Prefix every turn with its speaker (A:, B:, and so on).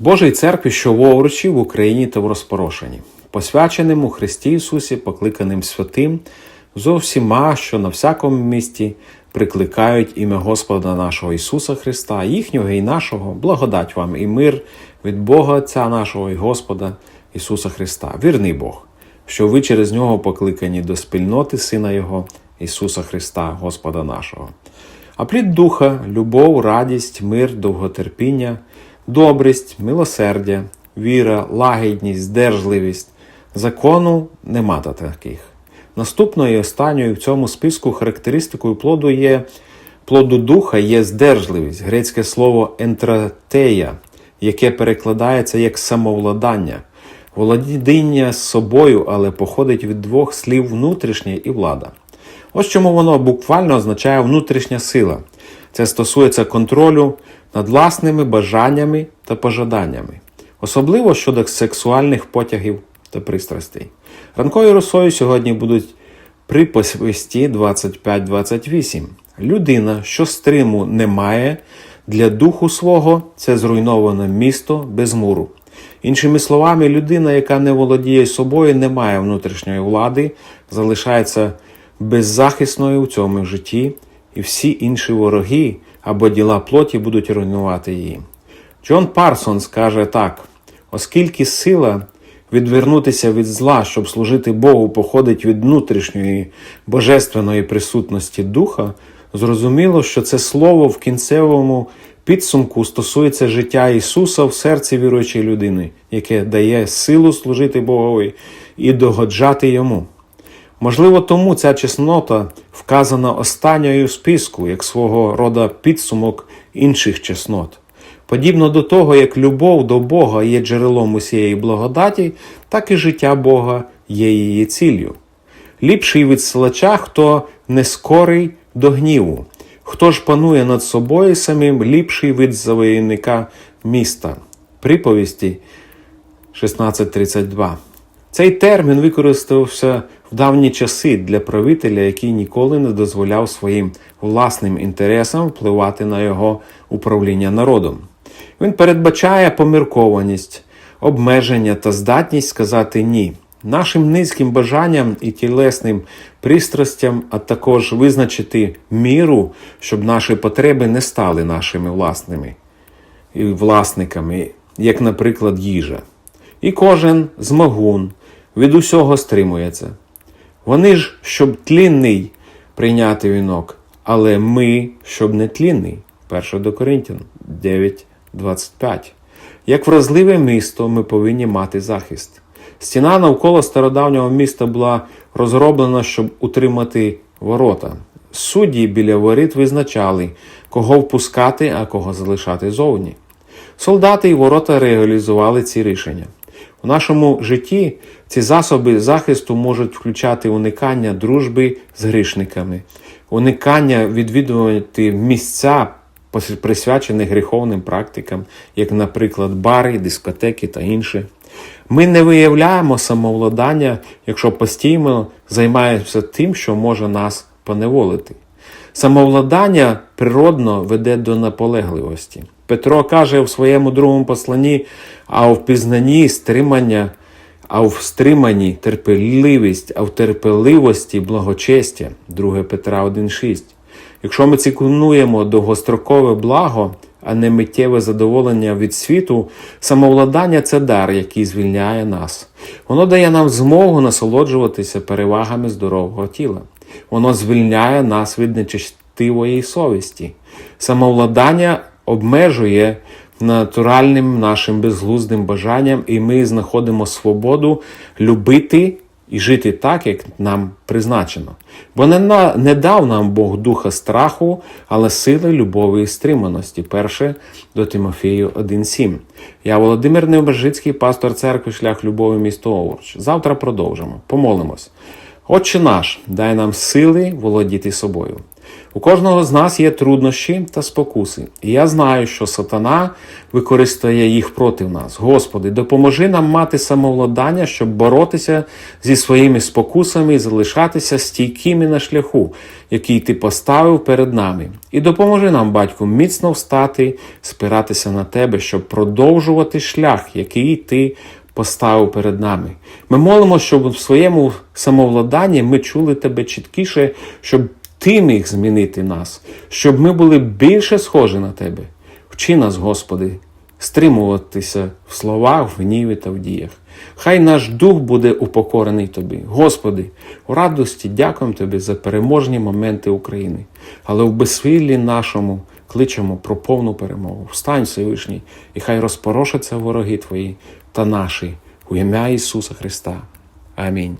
A: Божій церкві, що в Овручі, в Україні та в розпорошенні, посвяченим у Христі Ісусі, покликаним святим, зо всіма, що на всякому місті прикликають ім'я Господа нашого Ісуса Христа, їхнього і нашого, благодать вам і мир від Бога Отця нашого і Господа Ісуса Христа, вірний Бог, що ви через нього покликані до спільноти Сина Його, Ісуса Христа, Господа нашого. А плід духа, любов, радість, мир, довготерпіння, добрість, милосердя, віра, лагідність, здержливість. Закону нема та таких. Наступною і останньою в цьому списку характеристикою плоду є плоду духа є здержливість, грецьке слово ентратея, яке перекладається як самовладання, володіння собою, але походить від двох слів внутрішнє і влада. Ось чому воно буквально означає внутрішня сила. Це стосується контролю над власними бажаннями та пожаданнями, особливо щодо сексуальних потягів та пристрастей. Ранковою росою сьогодні будуть приписвісті 25-28. Людина, що стриму не має, для духу свого це зруйноване місто без муру. Іншими словами, людина, яка не володіє собою, не має внутрішньої влади, залишається беззахисною в цьому житті, і всі інші вороги або діла плоті будуть руйнувати її. Джон Парсонс каже так: оскільки сила відвернутися від зла, щоб служити Богу, походить від внутрішньої божественної присутності духа, зрозуміло, що це слово в кінцевому підсумку стосується життя Ісуса в серці віруючої людини, яке дає силу служити Богові і догоджати Йому. Можливо, тому ця чеснота вказана останньою в списку, як свого рода підсумок інших чеснот. Подібно до того, як любов до Бога є джерелом усієї благодаті, так і життя Бога є її ціллю. Ліпший від силача, хто не скорий до гніву, хто ж панує над собою самим, ліпший від завоєнника міста. Приповісті 1632. Цей термін використався в давні часи для правителя, який ніколи не дозволяв своїм власним інтересам впливати на його управління народом. Він передбачає поміркованість, обмеження та здатність сказати ні нашим низьким бажанням і тілесним пристрастям, а також визначити міру, щоб наші потреби не стали нашими власними і власниками, як, наприклад, їжа. І кожен змогун від усього стримується. Вони ж, щоб тлінний прийняти вінок, але ми, щоб не тлінний. 1 до Коринтян 9.25. Як вразливе місто, ми повинні мати захист. Стіна навколо стародавнього міста була розроблена, щоб утримати ворота. Судді біля воріт визначали, кого впускати, а кого залишати зовні. Солдати і ворота реалізували ці рішення. У нашому житті ці засоби захисту можуть включати уникання дружби з грішниками, уникання відвідувати місця, присвячені гріховним практикам, як, наприклад, бари, дискотеки та інше. Ми не виявляємо самовладання, якщо постійно займаємося тим, що може нас поневолити. Самовладання природно веде до наполегливості. Петро каже в своєму другому посланні, а в пізнанні стримання, а в стриманні терпеливість, а в терпеливості благочестя, 2 Петра 1,6. Якщо ми цікунуємо довгострокове благо, а не миттєве задоволення від світу, самовладання це дар, який звільняє нас. Воно дає нам змогу насолоджуватися перевагами здорового тіла. Воно звільняє нас від нечестивої совісті. Самовладання обмежує натуральним нашим безглуздим бажанням, і ми знаходимо свободу любити і жити так, як нам призначено. Бо не, на, не дав нам Бог духа страху, але сили, любові і стриманості. Перше до Тимофію 1.7. Я Володимир Необержицький, пастор церкви Шлях Любові місто Овруч. Завтра продовжимо. Помолимось. Отче наш, дай нам сили володіти собою. У кожного з нас є труднощі та спокуси, і я знаю, що сатана використає їх проти нас. Господи, допоможи нам мати самовладання, щоб боротися зі своїми спокусами і залишатися стійкими на шляху, який ти поставив перед нами. І допоможи нам, батьку, міцно встати, спиратися на тебе, щоб продовжувати шлях, який ти поставив перед нами. Ми молимо, щоб в своєму самовладанні ми чули тебе чіткіше, щоб ти міг змінити нас, щоб ми були більше схожі на тебе. Вчи нас, Господи, стримуватися в словах, в гніві та в діях. Хай наш дух буде упокорений Тобі. Господи, у радості дякуємо Тобі за переможні моменти України, але в безсвіллі нашому кличемо про повну перемогу. Встань, Всевишній, і хай розпорошаться вороги Твої та наші. У ім'я Ісуса Христа. Амінь.